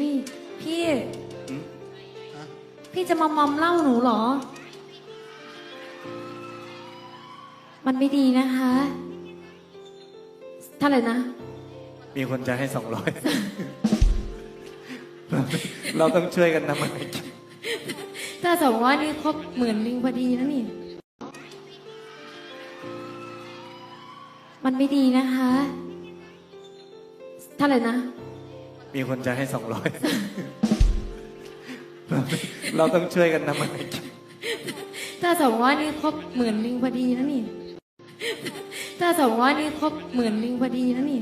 นี่พี่อืมฮะพี่จะมามอมเหล่าหนูเหรอ มันไม่ดีนะคะเท่าไหร่นะ มีคนจะให้สองร้อย เราต้องช่วยกันทำอะไรกินถ้าสมมติว่านี่ครบหมื่นหนึ่งพอดีนะนี่ มันไม่ดีนะคะเท่าไหร่นะ มีคนจะให้สองร้อยเราต้องช่วยกันทำอะไรถ้าสมมติว่านี่ครบหมื่นลิงพอดีนะนี่ ถ้าสมมติว่านี่ครบหมื่นลิงพอดีนะนี่